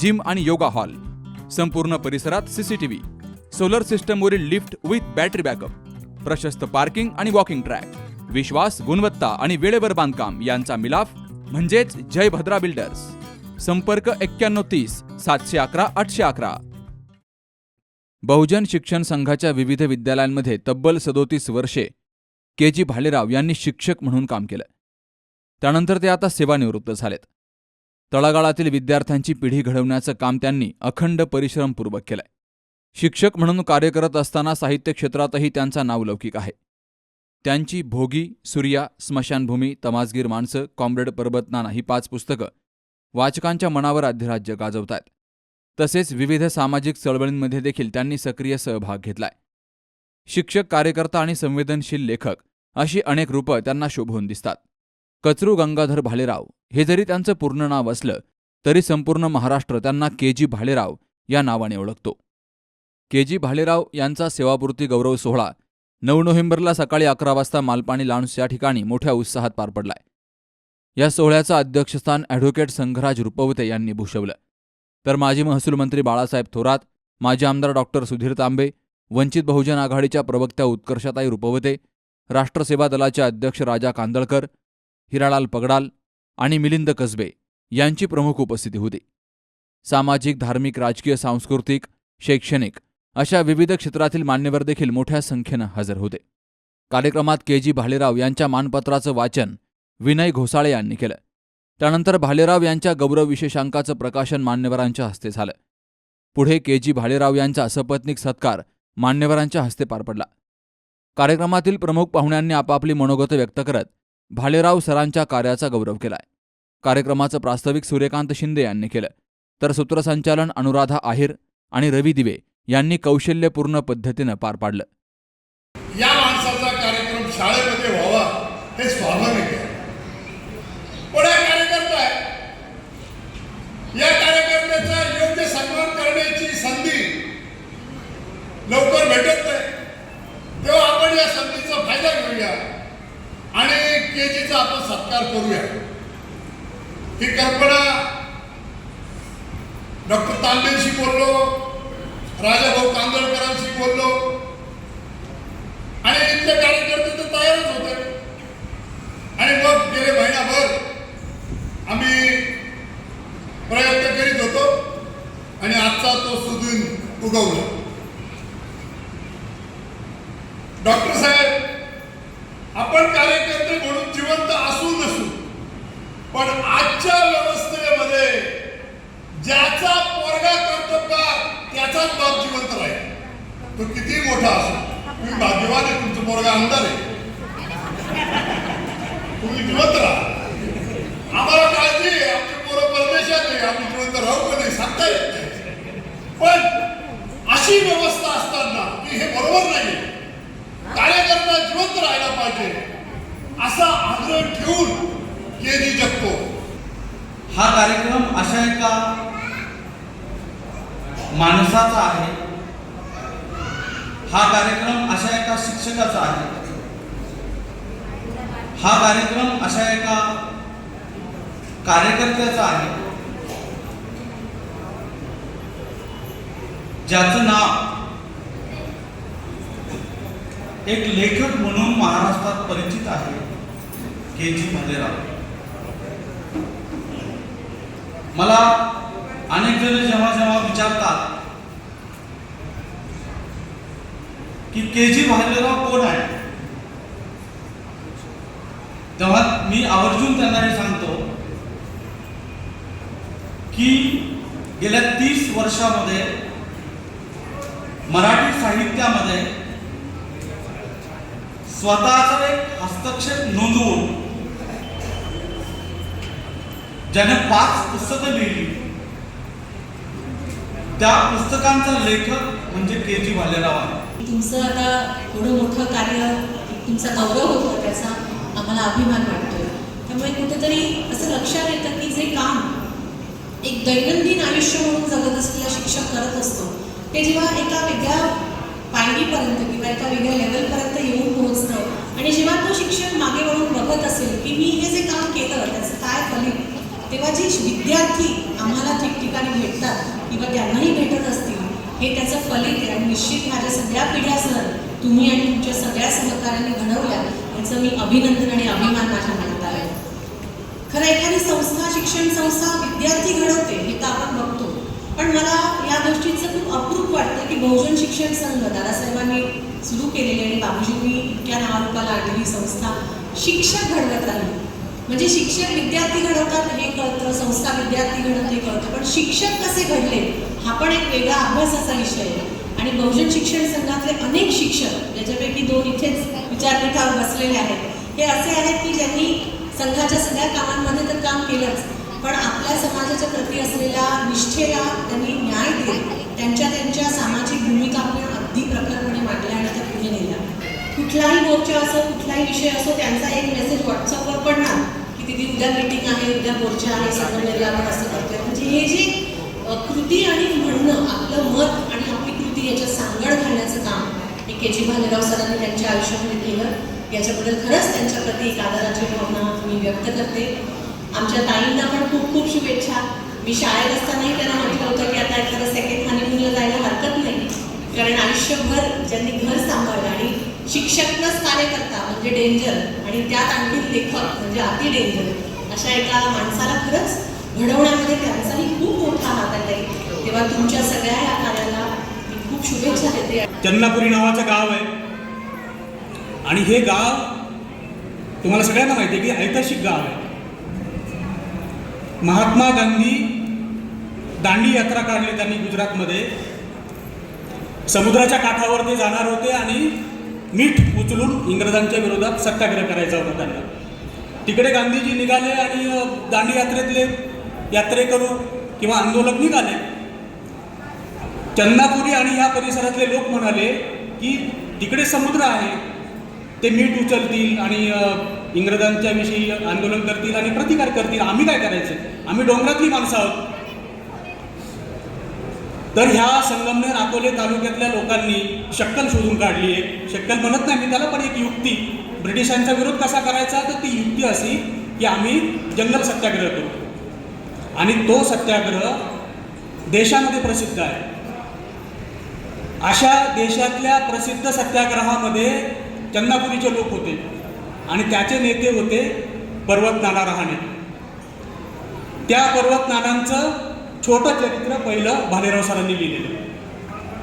Gym आणि yoga hall. संपूर्ण परिसरात सीसीटीव्ही सोलर सिस्टमवरील लिफ्ट विथ बॅटरी बॅकअप. प्रशस्त पार्किंग आणि वॉकिंग ट्रॅक. विश्वास गुणवत्ता आणि वेळेवर बांधकाम यांचा मिलाफ म्हणजेच जय भद्रा बिल्डर्स. संपर्क एक्क्याण्णव तीस सातशे अकरा आठशे अकरा. बहुजन शिक्षण संघाच्या विविध विद्यालयांमध्ये तब्बल सदोतीस वर्षे के जी भालेराव यांनी शिक्षक म्हणून काम केलं. त्यानंतर ते आता सेवानिवृत्त झालेत. तळागाळातील विद्यार्थ्यांची पिढी घडवण्याचं काम त्यांनी अखंड परिश्रमपूर्वक केलंय. शिक्षक म्हणून कार्य करत असताना साहित्य क्षेत्रातही त्यांचा नावलौकिक आहे. त्यांची भोगी सूर्या स्मशानभूमी तमासगीर माणसं कॉम्रेड पर्वतनाना ही पाच पुस्तकं वाचकांच्या मनावर अधिराज्य गाजवतायत. तसेच विविध सामाजिक चळवळींमध्ये देखील त्यांनी सक्रिय सहभाग घेतलाय. शिक्षक कार्यकर्ता आणि संवेदनशील लेखक अशी अनेक रूपं त्यांना शोभून दिसतात. कचरू गंगाधर भालेराव हे जरी त्यांचं पूर्ण नाव असलं तरी संपूर्ण महाराष्ट्र त्यांना के जी भालेराव या नावाने ओळखतो. के जी भालेराव यांचा सेवापूर्ती गौरव सोहळा नऊ नोव्हेंबरला सकाळी अकरा वाजता मालपाणी लॉन्स या ठिकाणी मोठ्या उत्साहात पार पडलाय. या सोहळ्याचं अध्यक्षस्थान ॲडव्होकेट संघराज रुपवते यांनी भूषवलं. तर माजी महसूल मंत्री बाळासाहेब थोरात माजी आमदार डॉक्टर सुधीर तांबे वंचित बहुजन आघाडीच्या प्रवक्त्या उत्कर्षताई रुपवते राष्ट्रसेवा दलाचे अध्यक्ष राजा कांदळकर हिरालाल पगडाल आणि मिलिंद कसबे यांची प्रमुख उपस्थिती होती. सामाजिक धार्मिक राजकीय सांस्कृतिक शैक्षणिक अशा विविध क्षेत्रातील मान्यवर देखील मोठ्या संख्येनं हजर होते. कार्यक्रमात के जी भालेराव यांच्या मानपत्राचं वाचन विनय घोसाळे यांनी केलं. त्यानंतर भालेराव यांच्या गौरव विशेषांकाचं प्रकाशन मान्यवरांच्या हस्ते झालं. पुढे के जी भालेराव यांचा सपत्निक सत्कार मान्यवरांच्या हस्ते पार पडला. कार्यक्रमातील प्रमुख पाहुण्यांनी आपापली मनोगत व्यक्त करत भालेराव सरांच्या कार्याचा गौरव केलाय. कार्यक्रमाचं प्रास्ताविक सूर्यकांत शिंदे यांनी केलं. तर सूत्रसंचालन अनुराधा आहिर आणि रवी दिवे यांनी कौशल्यपूर्ण पद्धतीनं पार पाडलं. या माणसाचा कार्यक्रम शाळेमध्ये व्हावा हे स्वाभाविक आहे पण हा कार्यकर्ता आहे या कार्यकर्त्याचा योग्य सन्मान करण्याची संधी लवकर भेटत नाही तेव्हा आपण या संधीचा फायदा घेऊया आणि केजीचा आपण सत्कार करूया ही कल्पना डॉक्टर तांबेंशी बोललो राजाभाऊ कांदळकरांशी बोललो आणि इथले कार्यकर्ते तर तयारच होते आणि मग गेले महिनाभर आम्ही प्रयत्न करीत होतो आणि आजचा तो सुदून उगवला डॉक्टर साहेब आपण कार्यकर्ते म्हणून जिवंत असू नसू पण आजच्या व्यवस्थेमध्ये ज्याचा पोरगा कर्तबगार त्याचाच बाप जिवंत राहील. तो किती मोठा असो. तुम्ही भाग्यवान आहे तुमचा पोरगा आमदार आहे. तुम्ही जिवंत राहा. आम्हाला काळजी आहे आमचे पोरं परदेशात आहे आम्ही जिवंत राहू का नाही सांगता येत नाही. पण अशी व्यवस्था असताना की हे बरोबर नाही कार्यकर्ता जिवंत राहायला पाहिजे. असा आग्रह ठेवून केली जगतो. हा कार्यक्रम अशा एका माणसाचा आहे. हा कार्यक्रम अशा एका शिक्षकाचा आहे. हा कार्यक्रम अशा एका कार्यकर्त्याचा आहे. ज्याचं नाव एक लेखक म्हणून महाराष्ट्रात परिचित आहे के जी भालेराव मला अनेक जण जेव्हा जेव्हा विचारतात की के जी भालेराव कोण आहे? तेव्हा मी आवर्जून त्यांना हे सांगतो की गेल्या तीस वर्षामध्ये मराठी साहित्यामध्ये स्वतःचा एक हस्तक्षेप नोंदवून ज्याने पाच पुस्तकं लिहिली. त्या पुस्तकांचा लेखक म्हणजे के जी भालेराव आहे तुमचं आता एवढं मोठं कार्य तुमचा गौरव होतो त्याचा आम्हाला अभिमान वाटतो त्यामुळे कुठेतरी असं लक्षात येतं की जे काम एक दैनंदिन आयुष्य म्हणून जगत असलेला शिक्षक करत असतो ते जेव्हा एका वेगळ्या पायरीपर्यंत किंवा एका वेगळ्या लेवलपर्यंत येऊन पोहोचतं आणि जेव्हा तो शिक्षक मागे वळून बघत असेल की मी हे जे काम केलं त्याचं काय फलित? तेव्हा जे विद्यार्थी आम्हाला ठिकठिकाणी भेटतात किंवा त्यांनाही भेटत असतील हे त्याचं फलित आहे. आणि निश्चित माझ्या सगळ्या पिढ्या सर तुम्ही आणि तुमच्या सगळ्या सहकार्याने घडवल्या याचं मी अभिनंदन आणि अभिमान माझ्या मनात आहे. खरं एखादी संस्था शिक्षण संस्था विद्यार्थी घडवते हे तर आपण बघतो पण मला या गोष्टीचं खूप अप्रूप वाटतं की बहुजन शिक्षण संघ दादासाहेबांनी सुरू केलेली आणि बाबूजींनी इतक्या नावारूपाला आणलेली संस्था शिक्षक घडवत राहील म्हणजे शिक्षक विद्यार्थी घडवतात हे कळतं संस्था विद्यार्थी घडवत हे कळतं पण शिक्षक कसे घडले हा पण एक वेगळा अभ्यासाचा विषय आहे. आणि बहुजन शिक्षण संघातले अनेक शिक्षक ज्याच्यापैकी दोन इथेच विचारपीठावर बसलेले आहेत हे असे आहेत की ज्यांनी संघाच्या सगळ्या कामांमध्ये तर काम केलंच पण आपल्या समाजाच्या प्रती असलेल्या निष्ठेला त्यांनी न्याय दिला. त्यांच्या त्यांच्या सामाजिक भूमिका आपल्या अगदी प्रखरपणे मांडल्या आणि त्या पुढे नेल्या. कुठलाही मोर्चा असो कुठलाही विषय असो त्यांचा एक मेसेज व्हॉट्सअपवर पडणार की तिथे उद्या मीटिंग आहे उद्या मोर्चा आहे संघटनेला आपण असं करतोय. म्हणजे हे जे कृती आणि म्हणणं आपलं मत आणि आपली कृती याच्यात सांगड घालण्याचं काम हे के जी भालेराव सरांनी त्यांच्या आयुष्यामध्ये केलं. याच्याबद्दल खरंच त्यांच्या प्रती एक आदराची भावना मी व्यक्त करते. आमच्या ताईंना पण खूप खूप शुभेच्छा. मी शाळेत असतानाही त्यांना म्हटलं होतं की आता एखादं सेकंड हनीमूनला जायला हरकत नाही. कारण आयुष्यभर ज्यांनी घर सांभाळलं आणि शिक्षकच कार्यकर्ता म्हणजे डेंजर आणि त्यात आणखी लेखक म्हणजे अति डेंजर अशा एका माणसाला खरंच घडवण्यामध्ये त्यांचाही खूप मोठा हात आहे. तेव्हा तुमच्या सगळ्या या कार्याला मी खूप शुभेच्छा देते. चन्नापुरी नावाचं गाव आहे. आणि हे गाव तुम्हाला सगळ्यांना माहिती आहे की ऐतिहासिक गाव आहे. महात्मा गांधी दांडी यात्रा काढली त्यांनी गुजरातमध्ये. समुद्राच्या काठावर ते जाणार होते आणि मीठ उचलून इंग्रजांच्या विरोधात सत्याग्रह करायचा होता त्यांना. तिकडे गांधीजी निघाले आणि दांडी यात्रेतले यात्रेकरू किंवा आंदोलक निघाले. चंदापुरी आणि या परिसरातले लोक म्हणाले की तिकडे समुद्र आहे. ते मीठ उचलतील आणि इंग्रजांच्या विषयी आंदोलन करतील आणि प्रतिकार करतील. आम्ही काय करायचं? आम्ही डोंगरातली माणसं आहोत. तर ह्या संगमनेर अकोले तालुक्यातल्या लोकांनी शक्कल शोधून काढली आहे शक्कल म्हणत नाही मी त्याला पण एक युक्ती. ब्रिटिशांचा विरोध कसा करायचा? तर ती युक्ती अशी की आम्ही जंगल सत्याग्रह करू. आणि तो सत्याग्रह देशामध्ये प्रसिद्ध आहे. अशा देशातल्या प्रसिद्ध सत्याग्रहामध्ये चंदापुरीचे लोक होते. आणि त्याचे नेते होते पर्वतनाना रहाणे. त्या पर्वतनानांचं छोटं चरित्र पहिलं भालेराव सरांनी लिहिलेलं.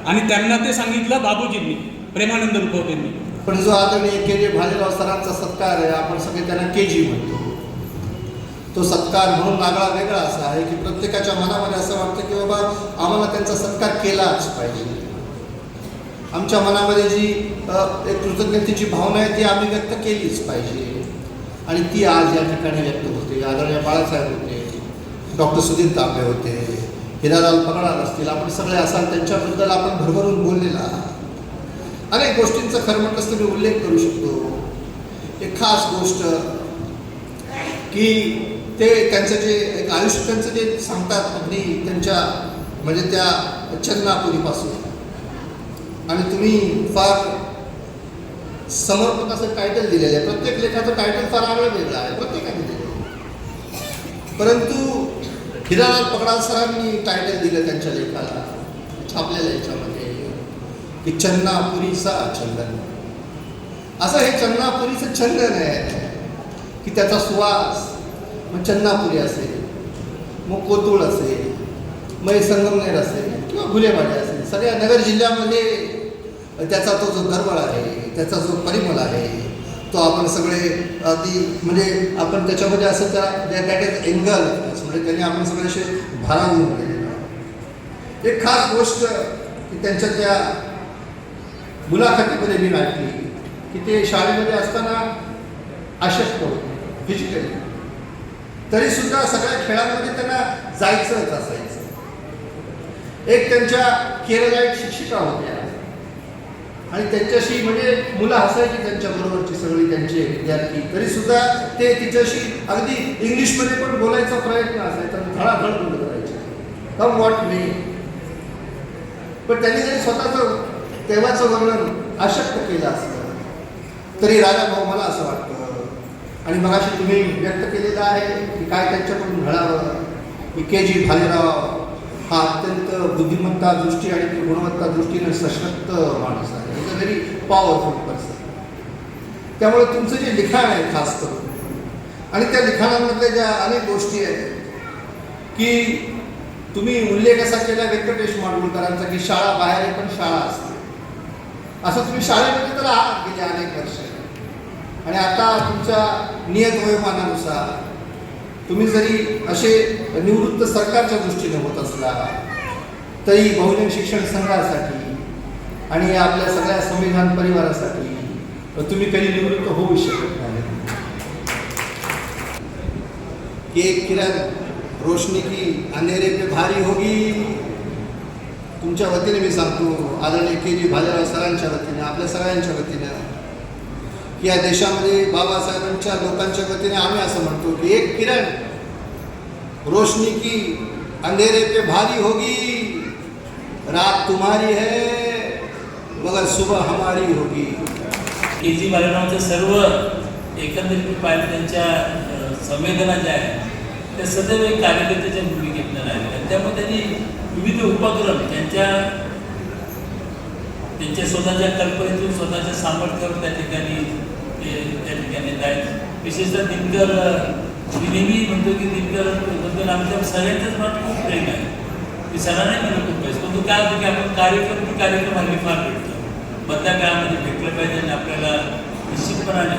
आणि त्यांना ते सांगितलं बाबूजींनी प्रेमानंद रुपवतेंनी पण जो आदरणीय के जे भालेराव सरांचा सत्कार आहे आपण सगळे त्यांना के जी म्हणतो. तो सत्कार म्हणून नागळा वेगळा असा आहे की प्रत्येकाच्या मनामध्ये असं वाटतं की बाबा आम्हाला त्यांचा सत्कार केलाच पाहिजे. आमच्या मनामध्ये जी एक कृतज्ञतेची भावना आहे ती आम्ही व्यक्त केलीच पाहिजे. आणि ती आज या ठिकाणी व्यक्त होते. आदरणीय बाळासाहेब होते डॉक्टर सुधीर तांबे होते हिरालाल पगडार असतील आपण सगळे असाल त्यांच्याबद्दल आपण भरभरून बोललेला अनेक गोष्टींचा खरं म्हटलंच तर मी उल्लेख करू शकतो. एक खास गोष्ट की ते त्यांचं जे एक आयुष्य त्यांचं जे सांगतात अगदी त्यांच्या म्हणजे त्या चन्नापुरीपासून आणि तुम्ही फार समर्पक असं टायटल दिलेलं आहे. प्रत्येक लेखाचं टायटल फार आगळं वेगळं आहे. प्रत्येकाने दिलेलं आहे. परंतु हिरालाल पकडाल सरांनी टायटल दिलं त्यांच्या लेखाला छापलेलं याच्यामध्ये. की चन्नापुरीचा चंदन असं हे चन्नापुरीचं चंदन आहे की त्याचा सुवास मग चन्नापुरी असेल मग कोतुळ असेल मग संगमनेर असेल किंवा गुलेवाडी असेल. सगळ्या नगर जिल्ह्यामध्ये त्याचा तो जो दरवळ आहे त्याचा जो परिमल आहे तो आपण सगळे अगदी म्हणजे आपण त्याच्यामध्ये असं त्या दॅट इज एंगल म्हणजे त्यांनी आपण सगळे असे भारावून गेलेलो एक खास गोष्ट की त्यांच्या त्या मुलाखतीमध्ये मी वाटली की ते शाळेमध्ये असताना अशक्त होते फिजिकली तरी सुद्धा सगळ्या खेळामध्ये त्यांना जायचंच असायचं. एक त्यांच्या केरलाईट शिक्षिका होत्या. आणि त्यांच्याशी म्हणजे मुलं हसायची त्यांच्या बरोबरची सगळी त्यांचे विद्यार्थी. तरी सुद्धा ते तिच्याशी अगदी इंग्लिशमध्ये पण बोलायचा प्रयत्न असायचा धडाधड बोलत करायचे कम वॉट मी पण त्यांनी जरी स्वतःचं तेव्हाचं वर्णन अशक्त केलं असलं तरी राजा भाऊ मला असं वाटतं. आणि मगाशी तुम्ही व्यक्त केलेलं आहे की काय त्यांच्याकडून घडावं की के जी भालेराव हा अत्यंत बुद्धिमत्ता दृष्टी आणि गुणवत्ता दृष्टीने सशक्त माणूस आहे. व्हेरी पॉवरफुल पर्सन त्यामुळे तुमचं जे लिखाण आहे खास करून आणि त्या लिखाणामधल्या ज्या अनेक गोष्टी आहेत की तुम्ही उल्लेख असा केला व्यंकटेश माडगुळकरांचा की शाळा बाहेर आहे पण शाळा असते. असं तुम्ही शाळेमध्ये तर आहात गेले अनेक वर्ष. आणि आता तुमच्या नियत वयोमानानुसार तुम्ही जरी असे निवृत्त सरकारच्या दृष्टीने होत असला तरी बहुजन शिक्षण संघासाठी आणि आपल्या सगळ्या संविधान परिवारासाठी. तुम्ही कधी निवृत्त होऊ शकत नाही. एक किरण रोशनी की अंधेरे पे भारी होगी. तुमच्या वतीने मी सांगतो आदरणीय के जी भालेराव सरांच्या वतीने आपल्या सगळ्यांच्या वतीने. की या देशामध्ये बाबासाहेबांच्या लोकांच्या वतीने आम्ही असं म्हणतो की एक किरण रोशनी की अंधेरे पे भारी होगी. रात तुम्हारी है मगर सुबह हमारी होगी। के जी बालरावचं सर्व एकंदरीत पाहिलं त्यांच्या संवेदना ज्या आहेत त्या सदैव एक कार्यकर्त्याच्या भूमिकेतनं राहिल्या त्यामुळे त्यांनी विविध उपक्रम त्यांच्या त्यांच्या स्वतःच्या कल्पनेतून स्वतःच्या सामर्थ्यावर त्या ठिकाणी त्या ठिकाणी आहेत. विशेषतः दिनकर मी नेहमी म्हणतो की दिनकरबद्दल आमच्या सगळ्यांच्याच मनात खूप प्रेम आहे. मी सगळ्यांना म्हणत खूप पण तो काय होतं की आपण कार्यक्रम कार्यक्रम आम्ही फार भेटतो बदल्या काळामध्ये भेटलं पाहिजे आणि आपल्याला निश्चितपणाने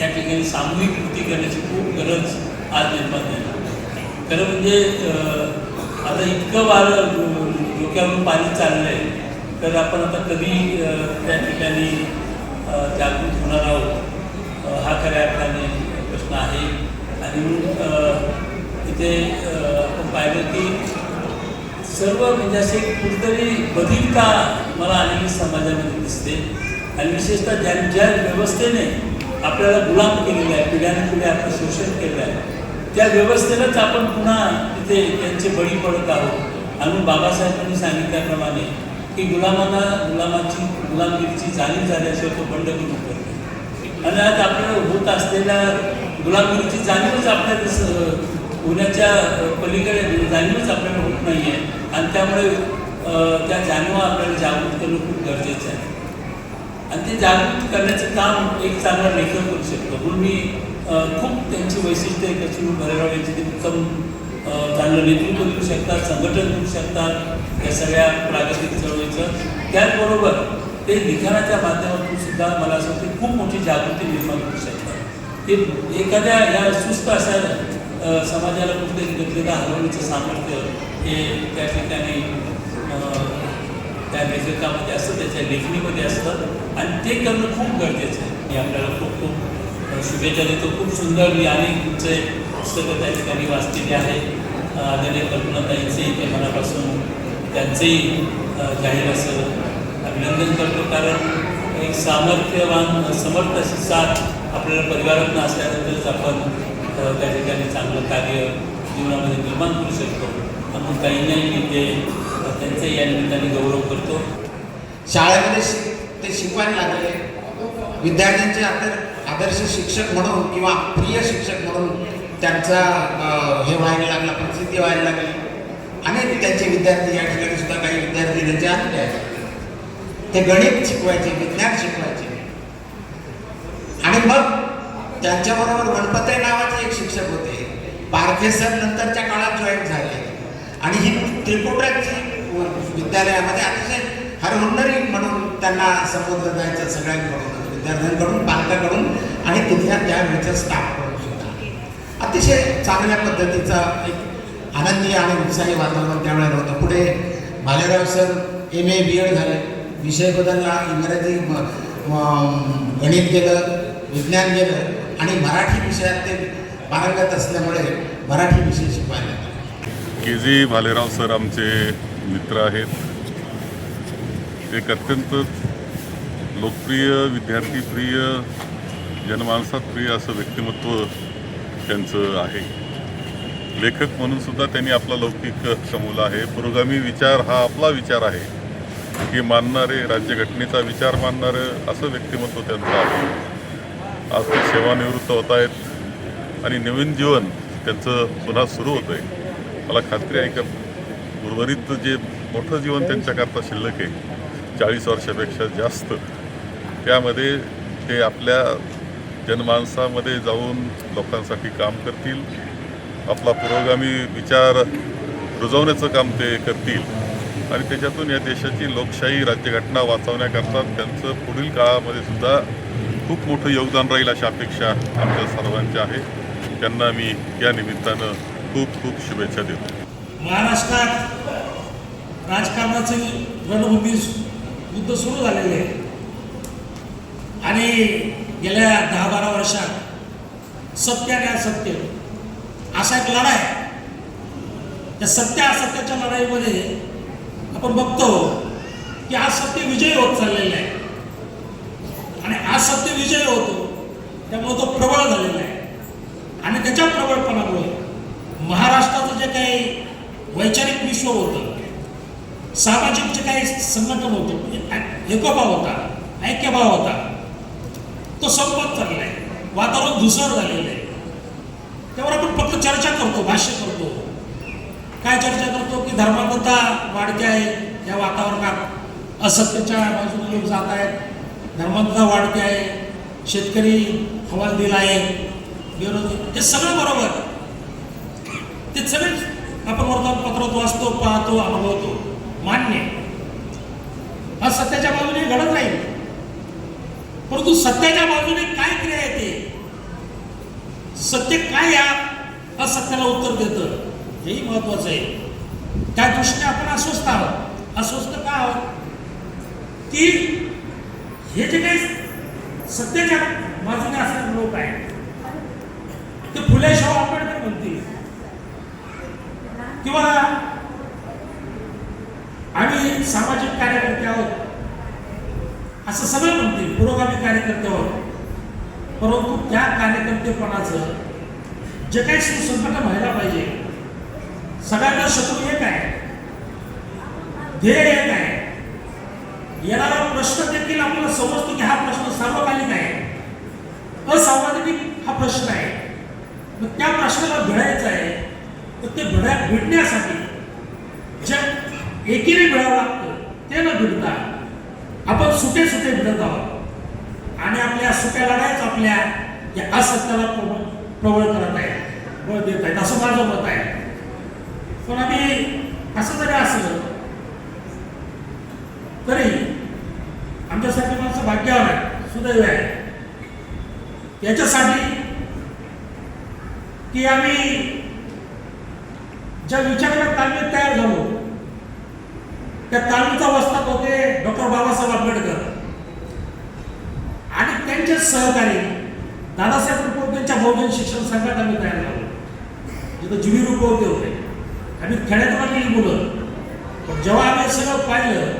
या ठिकाणी सामूहिक कृती करण्याची खूप गरज आज निर्माण झाली. खरं म्हणजे आता इतकं वार डोक्यावरून पाणी चाललं आहे तर आपण आता कधी त्या ठिकाणी जागृत होणार आहोत? हा खऱ्या अर्थाने प्रश्न आहे. आणि म्हणून इथे आपण पाहिलं की सर्व म्हणजे असे कुठेतरी का मला आलेली असते. आणि विशेषतः ज्या ज्या व्यवस्थेने आपल्याला गुलाम केलेलं आहे पिढ्याने पिढ्या आपलं शोषण केलं आहे त्या व्यवस्थेलाच आपण पुन्हा तिथे त्यांचे बळी पडत आहोत. आणि बाबासाहेबांनी सांगितल्याप्रमाणे की गुलामांना गुलामाची गुलामगिरीची जाणीव झाल्याशिवाय तो बंड करू करतो आणि आज आपल्याला होत असलेल्या गुलामगिरीची जाणीवच आपल्याला होण्याच्या पलीकडे जाणीवच आपल्याला होत नाही आहे आणि त्यामुळे त्या जाणीवा आपल्याला जागृत करणं खूप गरजेचं आहे. आणि ते जागृत करण्याचं काम एक चांगला लेखक करू शकतो. म्हणून मी खूप त्यांची वैशिष्ट्ये कशी भरेराव यांची ते उत्तम चांगलं नेतृत्व देऊ शकतात संघटन देऊ शकतात या सगळ्या प्रागतिक चळवळीचं. त्याचबरोबर ते लिखाणाच्या माध्यमातून सुद्धा मला असं वाटतं खूप मोठी जागृती निर्माण करू शकतात. ते एखाद्या या सुस्त अशा समाजाला कुठेतरी गतीला हरवण्याचं सामर्थ्य हे त्या ठिकाणी त्या लेखकामध्ये असतं त्याच्या लेखणीमध्ये असतं. आणि ते करणं खूप गरजेचं आहे. मी आपल्याला खूप खूप शुभेच्छा देतो. खूप सुंदर मी अनेक तुमचे पुस्तकं त्या ठिकाणी वाचलेली आहे. आदरणीय कल्पनाताईंचेही ते मनापासून त्यांचंही जाहीर असं अभिनंदन करतो. कारण एक सामर्थ्यवान समर्थ अशी साथ आपल्याला परिवारातून असल्यानंतरच आपण त्या ठिकाणी चांगलं कार्य जीवनामध्ये निर्माण करू शकतो. म्हणून काही नाही मी ते त्यांचंही या निमित्ताने गौरव करतो. शाळेमध्ये शिक ते शिकवायला लागले. विद्यार्थ्यांचे आदर आदर्श शिक्षक म्हणून किंवा प्रिय शिक्षक म्हणून त्यांचा हे व्हायला लागला प्रसिद्धी व्हायला लागली. अनेक त्यांचे विद्यार्थी या ठिकाणी सुद्धा काही विद्यार्थी त्यांचे आलेले आहेत. ते गणित शिकवायचे विज्ञान शिकवायचे. आणि मग त्यांच्याबरोबर गणपते नावाचे एक शिक्षक होते. पारखेसर नंतरच्या काळात जॉईन झाले. आणि ही त्रिपुटाची विद्यालयामध्ये अतिशय हरहुन्नरी म्हणून त्यांना संबोधलं जायचं सगळ्यांकडून विद्यार्थ्यांकडून पालकाकडून आणि तिथल्या त्यावेळेच्या स्टाफकडून सुद्धा. अतिशय चांगल्या पद्धतीचा एक आनंदी आणि उत्साही वातावरण त्यावेळेला होतं. पुढे Bhalerao sir M A B Ed झाले. विषय बदलला इंग्रजी गणित गेलं विज्ञान गेलं आणि मराठी विषयात ते पारंगत असल्यामुळे मराठी विषय शिकवायला के जी भालेराव सर आमचे मित्र आहेत. एक अत्यंत लोकप्रिय विद्यार्थीप्रिय जनमानसात प्रिय असं व्यक्तिमत्व त्यांचं आहे. लेखक म्हणून सुद्धा त्यांनी आपला लौकिक कमवला आहे. पुरोगामी विचार हा आपला विचार आहे. हे मानणारे राज्यघटनेचा विचार मानणारं असं व्यक्तिमत्व त्यांचं आहे. आज ते सेवानिवृत्त होत आहेत आणि नवीन जीवन त्यांचं पुन्हा सुरू होतं आहे मला खात्री आहे का उर्वरित जे मोठं जीवन त्यांच्याकरता शिल्लक आहे चाळीस वर्षापेक्षा जास्त. त्यामध्ये ते आपल्या जनमानसामध्ये जाऊन लोकांसाठी काम करतील. आपला पुरोगामी विचार रुजवण्याचं काम ते करतील. आणि त्याच्यातून या देशाची लोकशाही राज्यघटना वाचवण्याकरता त्यांचं पुढील काळामध्ये सुद्धा खूप मोठं योगदान राहील अशा अपेक्षा आमच्या सर्वांची आहे. त्यांना मी या निमित्तानं खूप खूप शुभेच्छा देतो. महाराष्ट्रात राजकारणाची रणभूमी युद्ध सुरू झालेले आहे. आणि गेल्या दहा बारा वर्षात सत्य आणि असत्य असा एक लढा आहे. त्या सत्य असत्याच्या लढाईमध्ये आपण बघतो की आज सत्य विजयी होत चाललेला आहे. आणि आज सत्य विजयी होतो त्यामुळे तो प्रबळ झालेला आहे. आणि त्याच्या प्रबळपणामुळे महाराष्ट्राचं जे काही वैचारिक विश्व होतं सामाजिक जे काही संघटन होते म्हणजे एकोभाव होता ऐक्यभाव होता. तो संपत चालला आहे. वातावरण धुसर झालेलं आहे. त्यावर आपण फक्त चर्चा करतो भाष्य करतो. काय चर्चा करतो? की धर्मांधता वाढते आहे या वातावरणात. असत्याच्या बाजूने लोक जात आहेत. धर्मांधता वाढते आहे. शेतकरी हवाल दिला आहे. बेरोजगार हे सगळं बरोबर. ते सगळे आपण वर्तमानपत्रात वाचतो पाहतो अनुभवतो. मान्य. हा सत्याच्या बाजूने घडत राहील. परंतु सत्याच्या बाजूने काय क्रिया येते सत्य काय या असत्याला उत्तर देतं. हेही महत्वाचं आहे. त्या दृष्टीने आपण अस्वस्थ आहोत. अस्वस्थ का आहोत? की हे जे काही सत्याच्या बाजूने असणारे लोक आहेत ते फुले शाहू आंबेडकर म्हणतील. किंवा आम्ही सामाजिक कार्यकर्ते आहोत असं सगळं म्हणते पुरोगामी कार्यकर्ते आहोत परंतु त्या कार्यकर्तेपणाचं जे काही सुसंघटन व्हायला पाहिजे सगळ्यांना शत्रू एक आहे ध्येय एक आहे. येणारा प्रश्न देखील आपल्याला समजतो की हा प्रश्न सार्वकालिक आहे. असार्वजनिक हा प्रश्न आहे. मग त्या प्रश्नाला भिडायचं आहे तर ते भिडा भिडण्यासाठी ज्या एकीने भिडावं लागतं. ते न भिडता आपण सुटे सुटे भिडत आहोत. आणि आपल्या सुट्या लढायच आपल्या या असत्याला प्रबळ करत आहे बळ देत आहेत. असं माझं मत आहे. पण आम्ही असं जरी असलं तरी आमच्यासाठी माझं भाग्यवान आहे सुदैव आहे. याच्यासाठी की आम्ही ज्या विचाराला तालमीत तयार झालो त्या तालमीचा वस्ताप होते डॉक्टर बाबासाहेब आंबेडकर. आणि त्यांचे सहकारी दादासाहेब रुपवतेंच्या बहुजन शिक्षण संघात आम्ही तयार झालो. जिथं जुनी रुपवते होते. आम्ही खेड्यात वाटलेली मुलं. पण जेव्हा आम्ही सगळं पाहिलं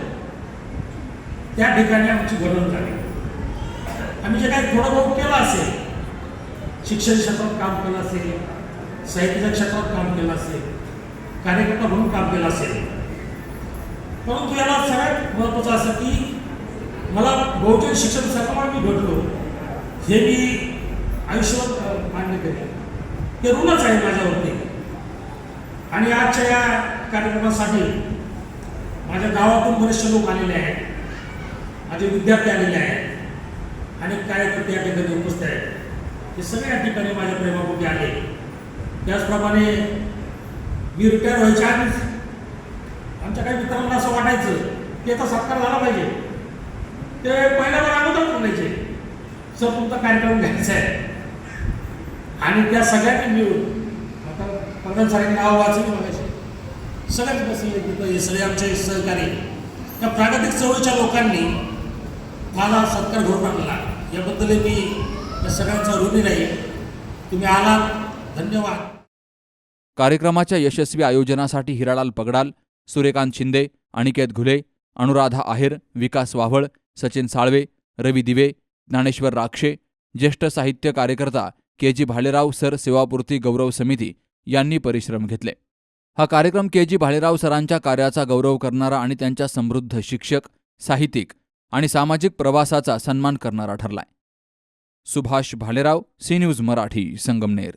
त्या ठिकाणी आमची घडवण झाली. आम्ही जे काही थोडं बहुत केलं असेल शिक्षण क्षेत्रात काम केलं असेल साहित्याच्या क्षेत्रात काम केलं असेल कार्यकर्ता म्हणून काम केलं असेल परंतु याला सगळ्यात महत्त्वाचं असं की मला बहुजन शिक्षण संघावर मी घडलो हे मी आयुष्यात मान्य केले. ते ऋणच आहे माझ्यावरती. आणि आजच्या या कार्यक्रमासाठी माझ्या गावातून बरेचसे लोक आलेले आहेत. माझे विद्यार्थी आलेले आहेत. आणि कार्यकर्ते या ठिकाणी उपस्थित आहेत. ते सगळे या ठिकाणी माझ्या प्रेमापोटी आले त्याचप्रमाणे मी रिटायर व्हायच्या आधीच आमच्या काही मित्रांना असं वाटायचं की याचा सत्कार झाला पाहिजे. ते पहिल्यावर अगोदर म्हणायचे सर तुमचा कार्यक्रम घ्यायचा आहे. आणि त्या सगळ्यांनी मिळून आता प्रधान सारे नाव वाचून बघायचे सगळ्याच बसले म्हणजे तिथं हे सगळे आमचे सहकारी त्या प्रागतिक चळवळीच्या लोकांनी मला सत्कार घडून आणला. याबद्दल मी या सगळ्यांचा ऋणी राहील तुम्ही आलात. धन्यवाद. कार्यक्रमाच्या यशस्वी आयोजनासाठी हिरालाल पगडाल सूर्यकांत शिंदे अनिकेत घुले अनुराधा आहेर विकास वाव्हळ सचिन साळवे रवी दिवे ज्ञानेश्वर राक्षे ज्येष्ठ साहित्य कार्यकर्ता के जी भालेराव सर सेवापूर्ती गौरव समिती यांनी परिश्रम घेतले. हा कार्यक्रम के जी भालेराव सरांच्या कार्याचा गौरव करणारा आणि त्यांच्या समृद्ध शिक्षक साहित्यिक आणि सामाजिक प्रवासाचा सन्मान करणारा ठरलाय. Subhash Bhalerao C news Marathi Sangamner.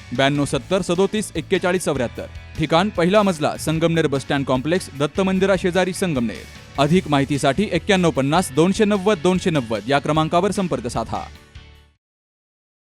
ब्याण्णव सत्तर सदोतीस एक्केचाळीस चौऱ्याहत्तर. ठिकाण पहिला मजला Sangamner bus stand complex Datta मंदिरा शेजारी संगमनेर. अधिक माहितीसाठी एक्क्याण्णव पन्नास दोनशे नव्वद दोनशे नव्वद या क्रमांकावर संपर्क साधा.